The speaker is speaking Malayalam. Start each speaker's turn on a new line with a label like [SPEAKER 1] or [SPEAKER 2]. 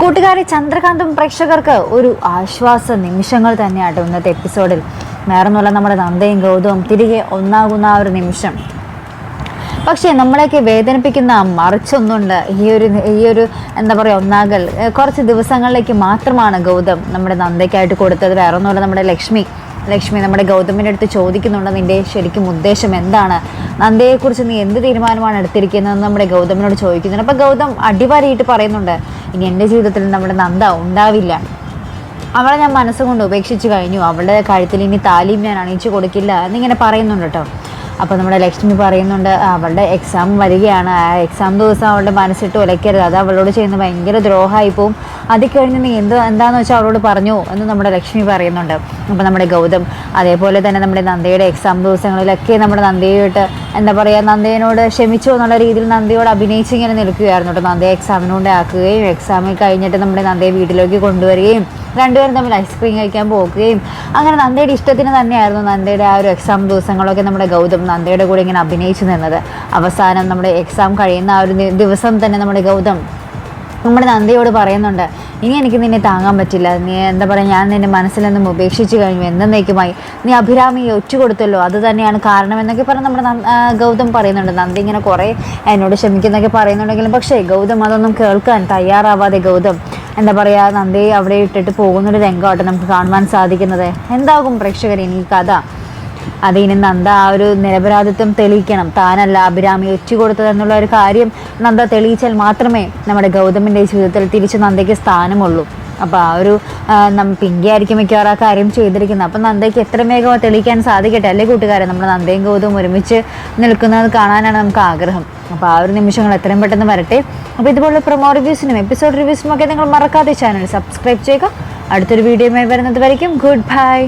[SPEAKER 1] കൂട്ടുകാരി ചന്ദ്രകാന്തും പ്രേക്ഷകർക്ക് ഒരു ആശ്വാസ നിമിഷങ്ങൾ തന്നെയാട്ടോ ഇന്നത്തെ എപ്പിസോഡിൽ. വേറൊന്നുമല്ല നമ്മുടെ നന്ദയും ഗൗതവും തിരികെ ഒന്നാകുന്ന ആ ഒരു നിമിഷം. പക്ഷേ നമ്മളെയൊക്കെ വേദനിപ്പിക്കുന്ന മറിച്ചൊന്നുണ്ട്. ഈ ഒരു ഈ ഒരു എന്താ പറയുക ഒന്നാകൽ. കുറച്ച് ദിവസങ്ങളിലേക്ക് മാത്രമാണ് ഗൗതം നമ്മുടെ നന്ദയ്ക്കായിട്ട് കൊടുത്തത്. വേറെ ഒന്നുമല്ല നമ്മുടെ ലക്ഷ്മി. ലക്ഷ്മി നമ്മുടെ ഗൗതമിന്റെ അടുത്ത് ചോദിക്കുന്നുണ്ട് നിന്റെ ശരിക്കും ഉദ്ദേശം എന്താണ്? നന്ദയെക്കുറിച്ച് നീ എന്ത് തീരുമാനമാണ് എടുത്തിരിക്കുന്നതെന്ന് നമ്മുടെ ഗൗതമിനോട് ചോദിക്കുന്നുണ്ട്. അപ്പോൾ ഗൗതം അടിവാരിയിട്ട് പറയുന്നുണ്ട് ഇനി എന്റെ ജീവിതത്തിൽ നമ്മുടെ നന്ദ ഉണ്ടാവില്ല. അവളെ ഞാൻ മനസ്സുകൊണ്ട് ഉപേക്ഷിച്ച് കഴിഞ്ഞു. അവളുടെ കഴുത്തിൽ ഇനി താലിയും ഞാൻ അണിയിച്ചു കൊടുക്കില്ല എന്നിങ്ങനെ പറയുന്നുണ്ട് കേട്ടോ. അപ്പോൾ നമ്മുടെ ലക്ഷ്മി പറയുന്നുണ്ട് അവളുടെ എക്സാം വരികയാണ്. ആ എക്സാം ദിവസം അവളുടെ മനസ്സിട്ട് ഉലയ്ക്കരുത്. അത് അവളോട് ചെയ്യുന്ന ഭയങ്കര ദ്രോഹമായി പോവും. അത് കഴിഞ്ഞ് നീ എന്ത് എന്താണെന്ന് വെച്ചാൽ അവളോട് പറഞ്ഞു എന്ന് നമ്മുടെ ലക്ഷ്മി പറയുന്നുണ്ട്. അപ്പോൾ നമ്മുടെ ഗൗതം അതേപോലെ തന്നെ നമ്മുടെ നന്ദയുടെ എക്സാം ദിവസങ്ങളിലൊക്കെ നമ്മുടെ നന്ദയോട്ട് എന്താ പറയുക നന്ദയനോട് ക്ഷമിച്ചു എന്നുള്ള രീതിയിൽ നന്ദയോട് അഭിനയിച്ചിങ്ങനെ നിൽക്കുകയായിരുന്നു കേട്ടോ. നന്ദയെ എക്സാമിനോണ്ടാക്കുകയും എക്സാമിൽ കഴിഞ്ഞിട്ട് നമ്മുടെ നന്ദയെ വീട്ടിലേക്ക് കൊണ്ടുവരികയും രണ്ടുപേരും തമ്മിൽ ഐസ്ക്രീം കഴിക്കാൻ പോകുകയും അങ്ങനെ നന്ദയുടെ ഇഷ്ടത്തിന് തന്നെയായിരുന്നു നന്ദയുടെ ആ ഒരു എക്സാം ദിവസങ്ങളൊക്കെ നമ്മുടെ ഗൗതം നന്ദയുടെ കൂടെ ഇങ്ങനെ അഭിനയിച്ചു നിന്നത്. അവസാനം നമ്മുടെ എക്സാം കഴിയുന്ന ആ ഒരു ദിവസം തന്നെ നമ്മുടെ ഗൗതം നമ്മുടെ നന്ദിയോട് പറയുന്നുണ്ട് ഇനി എനിക്ക് നിന്നെ താങ്ങാൻ പറ്റില്ല. നീ എന്താ പറയുക ഞാൻ നിന്നെ മനസ്സിൽ നിന്നും ഉപേക്ഷിച്ചു കഴിഞ്ഞു. എന്നേക്കുമായി നീ അഭിരാമി ഒറ്റ കൊടുത്തല്ലോ അത് തന്നെയാണ് കാരണം എന്നൊക്കെ പറഞ്ഞ് നമ്മുടെ ഗൗതം പറയുന്നുണ്ട്. നന്ദി ഇങ്ങനെ കുറേ എന്നോട് ക്ഷമിക്കുന്നൊക്കെ പറയുന്നുണ്ടെങ്കിലും പക്ഷേ ഗൗതം അതൊന്നും കേൾക്കാൻ തയ്യാറാവാതെ ഗൗതം എന്താ പറയുക നന്ദി അവിടെ ഇട്ടിട്ട് പോകുന്നൊരു രംഗമായിട്ട് നമുക്ക് കാണുവാൻ സാധിക്കുന്നത്. എന്താകും പ്രേക്ഷകർ ഇനി കഥ? കഥ ഇനി നന്ദ ആ ഒരു നിരപരാധിത്വം തെളിയിക്കണം. താനല്ല അഭിരാമി ഒറ്റ ഒരു കാര്യം നന്ദ തെളിയിച്ചാൽ മാത്രമേ നമ്മുടെ ഗൗതമിന്റെ ജീവിതത്തിൽ തിരിച്ചു നന്ദയ്ക്ക് സ്ഥാനമുള്ളൂ. അപ്പോൾ ആ ഒരു പിങ്കി ആയിരിക്കും മിക്കവാറും ആ കാര്യം ചെയ്തിരിക്കുന്നത്. അപ്പം നന്ദയ്ക്ക് എത്ര വേഗം തെളിയിക്കാൻ സാധിക്കട്ടെ? അല്ലേ കൂട്ടുകാരെ? നമ്മുടെ നന്ദയും ഗൗതവും ഒരുമിച്ച് നിൽക്കുന്നത് കാണാനാണ് നമുക്ക് ആഗ്രഹം. അപ്പോൾ ആ ഒരു നിമിഷങ്ങൾ എത്രയും പെട്ടെന്ന് വരട്ടെ. അപ്പോൾ ഇതുപോലുള്ള പ്രൊമോ റിവ്യൂസിനും എപ്പിസോഡ് റിവ്യൂസിനും ഒക്കെ നിങ്ങൾ മറക്കാതെ ചാനൽ സബ്സ്ക്രൈബ് ചെയ്യുക. അടുത്തൊരു വീഡിയോയുമായി വരുന്നത് വരയ്ക്കും. Good bye